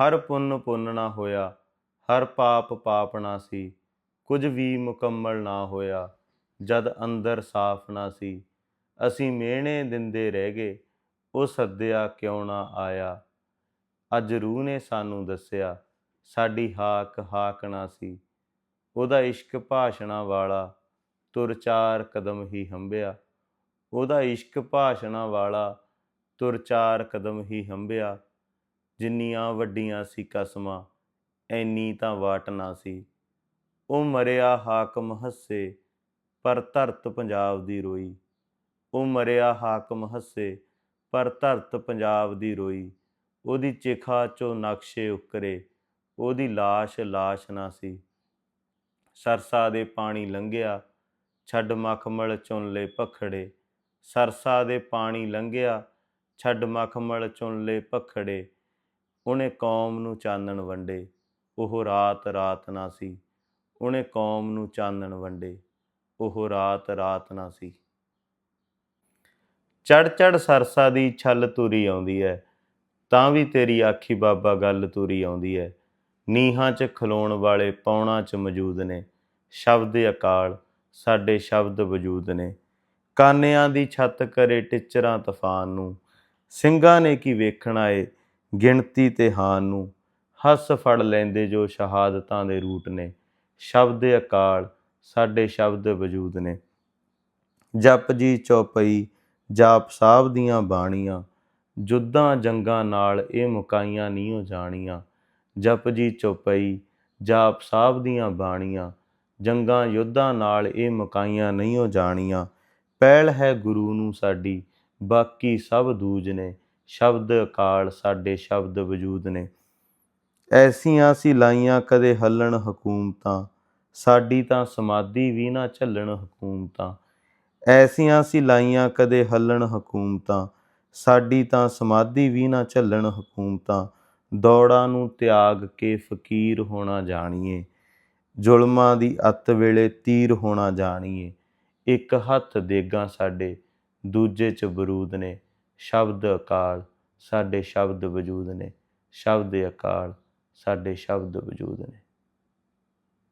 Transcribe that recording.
ਹਰ ਪੁੰਨ ਪੁੰਨ ਨਾ ਹੋਇਆ, ਹਰ ਪਾਪ ਪਾਪ ਨਾ ਸੀ, ਕੁਝ ਵੀ ਮੁਕੰਮਲ ਨਾ ਹੋਇਆ, ਜਦ ਅੰਦਰ ਸਾਫ਼ ਨਾ ਸੀ। ਅਸੀਂ ਮਿਹਣੇ ਦਿੰਦੇ ਰਹਿ ਗਏ, ਉਹ ਸੱਦਿਆ ਕਿਉਂ ਨਾ ਆਇਆ? ਅੱਜ ਰੂਹ ਨੇ ਸਾਨੂੰ ਦੱਸਿਆ, ਸਾਡੀ ਹਾਕ ਹਾਕ ਨਾ ਸੀ। ਉਹਦਾ ਇਸ਼ਕ ਭਾਸ਼ਣਾ ਵਾਲਾ ਤੁਰ ਚਾਰ ਕਦਮ ਹੀ ਹੰਬਿਆ ਉਹਦਾ ਇਸ਼ਕ ਭਾਸ਼ਣਾ ਵਾਲਾ ਤੁਰ ਚਾਰ ਕਦਮ ਹੀ ਹੰਬਿਆ ਜਿੰਨੀਆਂ ਵੱਡੀਆਂ ਸੀ ਕਸਮਾਂ ਐਨੀ ਤਾਂ ਵਾਟ ਨਾ ਸੀ। ਉਹ ਮਰਿਆ ਹਾਕਮ ਹੱਸੇ, ਪਰ ਧਰਤ ਪੰਜਾਬ ਦੀ ਰੋਈ। ਉਹ ਮਰਿਆ ਹਾਕਮ ਹੱਸੇ, ਪਰ ਧਰਤ ਪੰਜਾਬ ਦੀ ਰੋਈ। ਉਹਦੀ ਚਿਖਾ ਚੋਂ ਨਕਸ਼ੇ ਉਕਰੇ, ਉਹਦੀ ਲਾਸ਼ ਲਾਸ਼ ਨਾ ਸੀ। ਸਰਸਾ ਦੇ ਪਾਣੀ ਲੰਘਿਆ, ਛੱਡ ਮਖਮਲ ਚੁਣ ਲੈ ਪਖੜੇ ਸਰਸਾ ਦੇ ਪਾਣੀ ਲੰਘਿਆ, ਛੱਡ ਮਖਮਲ ਚੁਣ ਲੈ ਪਖੜੇ ਉਹਨੇ ਕੌਮ ਨੂੰ ਚਾਨਣ ਵੰਡੇ, ਉਹ ਰਾਤ ਰਾਤ ਨਾ ਸੀ। ਉਹਨੇ ਕੌਮ ਨੂੰ ਚਾਨਣ ਵੰਡੇ, ਉਹ ਰਾਤ ਰਾਤ ਨਾ ਸੀ। ਚੜ ਚੜ ਸਰਸਾ ਦੀ ਛਲ ਤੁਰੀ ਆਉਂਦੀ ਹੈ ਤਾਂ ਵੀ ਤੇਰੀ ਆਖੀ ਬਾਬਾ ਗੱਲ ਤੁਰੀ ਆਉਂਦੀ ਹੈ ਨੀਹਾਂ 'ਚ ਖਲੋਣ ਵਾਲੇ ਪੌਣਾ 'ਚ ਮੌਜੂਦ ਨੇ, ਸ਼ਬਦ ਅਕਾਲ, ਸਾਡੇ ਸ਼ਬਦ ਵਜੂਦ ਨੇ। ਕਾਨਿਆਂ ਦੀ ਛੱਤ ਕਰੇ ਟਿਚਰਾਂ ਤੂਫਾਨ ਨੂੰ, ਸਿੰਘਾਂ ਨੇ ਕੀ ਵੇਖਣਾ ਏ ਗਿਣਤੀ ਤੇ ਹਾਨ ਨੂੰ, ਹੱਸ ਫੜ ਲੈਂਦੇ ਜੋ ਸ਼ਹਾਦਤਾਂ ਦੇ ਰੂਟ ਨੇ। ਸ਼ਬਦ ਅਕਾਲ ਸਾਡੇ ਸ਼ਬਦ ਵਜੂਦ ਨੇ। ਜਪ ਜੀ ਚੌਪਈ, ਜਾਪ ਸਾਹਿਬ ਦੀਆਂ ਬਾਣੀਆਂ ਜੁੱਦਾਂ ਜੰਗਾਂ ਨਾਲ ਇਹ ਮੁਕਾਈਆਂ ਨਹੀਂ ਹੋ ਜਾਣੀਆਂ। ਜਪ ਜੀ ਚੌਪਈ, ਜਾਪ ਸਾਹਿਬ ਦੀਆਂ ਬਾਣੀਆਂ, ਜੰਗਾਂ ਯੁੱਧਾਂ ਨਾਲ ਇਹ ਮੁਕਾਈਆਂ ਨਹੀਂ ਹੋ ਜਾਣੀਆਂ। ਪਹਿਲ ਹੈ ਗੁਰੂ ਨੂੰ ਸਾਡੀ, ਬਾਕੀ ਸਭ ਦੂਜ ਨੇ। ਸ਼ਬਦ ਅਕਾਲ ਸਾਡੇ ਸ਼ਬਦ ਵਜੂਦ ਨੇ। ਐਸੀਆਂ ਸੀ ਲਾਈਆਂ ਕਦੇ ਹੱਲਣ ਹਕੂਮਤਾਂ, ਸਾਡੀ ਤਾਂ ਸਮਾਧੀ ਵੀ ਨਾ ਝੱਲਣ ਹਕੂਮਤਾਂ। ਐਸੀਆਂ ਸੀ ਲਾਈਆਂ ਕਦੇ ਹੱਲਣ ਹਕੂਮਤਾਂ, ਸਾਡੀ ਤਾਂ ਸਮਾਧੀ ਵੀ ਨਾ ਝੱਲਣ ਹਕੂਮਤਾਂ। ਦੌੜਾਂ ਨੂੰ ਤਿਆਗ ਕੇ ਫਕੀਰ ਹੋਣਾ ਜਾਣੀਏ, ਜ਼ੁਲਮਾਂ ਦੀ ਅੱਤ ਵੇਲੇ ਤੀਰ ਹੋਣਾ ਜਾਣੀਏ। ਇੱਕ ਹੱਥ ਦੇਗਾ ਸਾਡੇ, ਦੂਜੇ ਚ ਬਰੂਦ ਨੇ। ਸ਼ਬਦ ਅਕਾਲ ਸਾਡੇ ਸ਼ਬਦ ਵਜੂਦ ਨੇ ਸ਼ਬਦ ਅਕਾਲ ਸਾਡੇ ਸ਼ਬਦ ਵਜੂਦ ਨੇ।